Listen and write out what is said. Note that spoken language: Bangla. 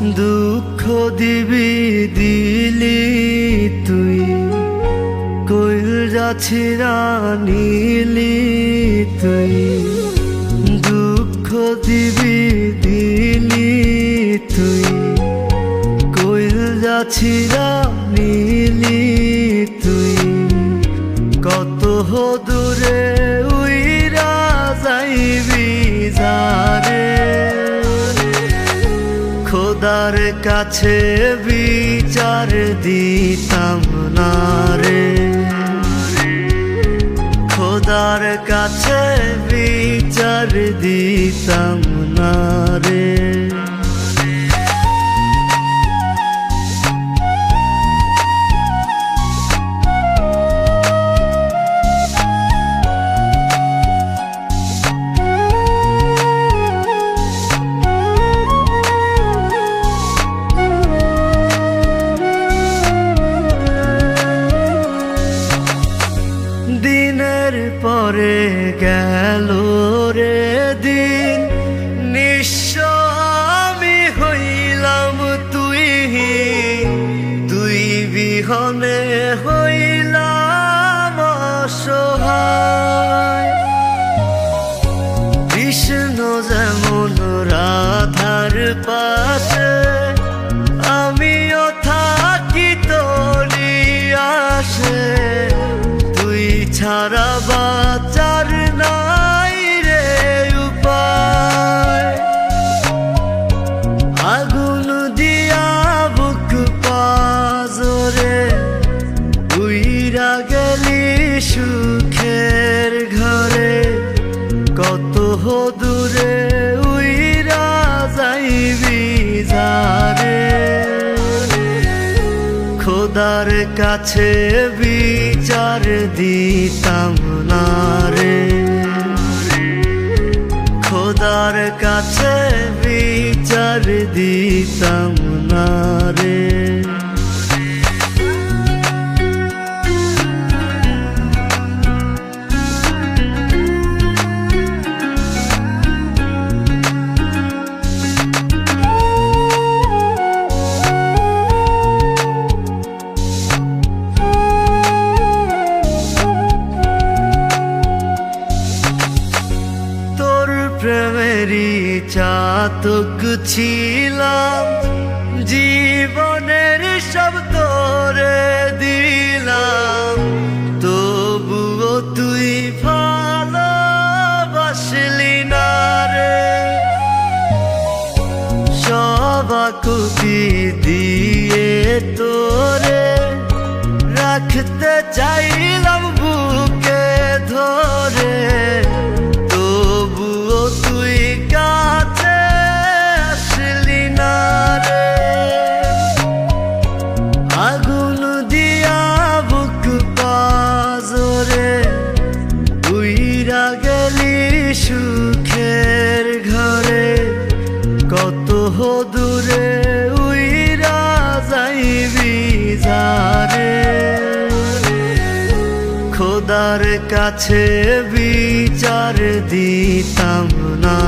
দুঃখ দিবি দিলি তুই, কইল যাছিরা নিলি তুই। দুঃখ দিবি দিলি তুই, কইল যাছিরা নিলি খোদার কাছে বিচার দিতাম না রে। খোদার কাছে বিচার দিতাম না রে। গেল রে দিন নিঃস আমি হইলাম তুই তুই বিহনে হইলাম অসহায়। কৃষ্ণ যেমন কত দূরে উইরা যাইবি যারে খোদার কাছে বিচার দিতাম না রে খোদার কাছে বিচার দিতাম না রে প্রেমেরই চাতক ছিলাম জীবনের সব তোরে দিলাম তবুও তুই ভালোবাসলি না রে সবাকুতি দিয়ে তোরে রাখতে চাইলাম বুকে ধরে দূরে উইরা যাইবি যারে। খোদার কাছে বিচার দিতাম না